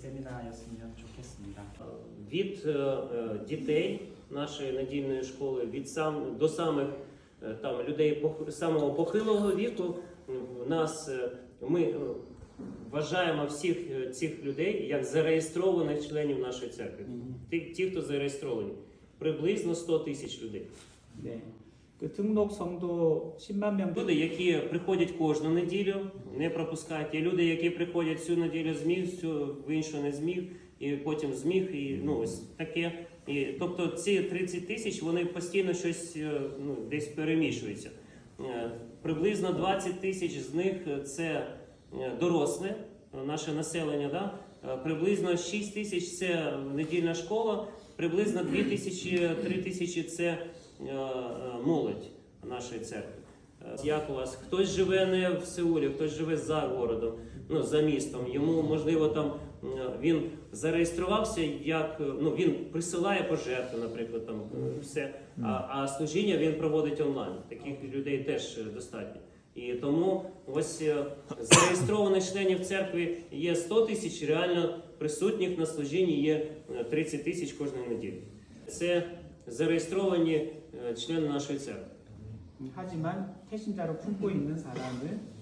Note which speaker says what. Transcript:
Speaker 1: 세미나였으면 좋겠습니다.
Speaker 2: від е, е, дітей нашої недільної школи, від сам до самих е, там людей пох- самого похилого віку. м, В нас е, ми е, вважаємо всіх е, цих людей як зареєстрованих членів нашої церкви. Ті, ті, хто зареєстровані, приблизно 100 тисяч людей.
Speaker 1: Тимнок до 10만
Speaker 2: Люди, які приходять кожну неділю, не пропускають. Є люди, які приходять цю неділю зміг, цю в іншу не зміг, і потім зміг, і ну ось таке. І, Тобто ці 30 тисяч вони постійно щось е, ну, десь перемішуються. Е, приблизно 20 тисяч з них е, це доросле, наше населення. Да? Приблизно 6 тисяч це недільна школа, приблизно 2 тисячі, 3 тисячі це молодь нашої церкви. Е, Як у вас? Хтось живе не в Сеулі, хтось живе за городом, ну за містом. Йому можливо там е, він зареєструвався, як е, ну він присилає пожертви, наприклад, там е, все. А, а служіння він проводить онлайн. Таких людей теж е, достатньо. І тому ось е, зареєстрованих членів церкви є 100 тисяч, реально присутніх на служінні є е, 30 тисяч кожної неділі. Це зареєстровані е, члени нашої церкви.
Speaker 1: 하지만 태신자로 품고 있는 사람은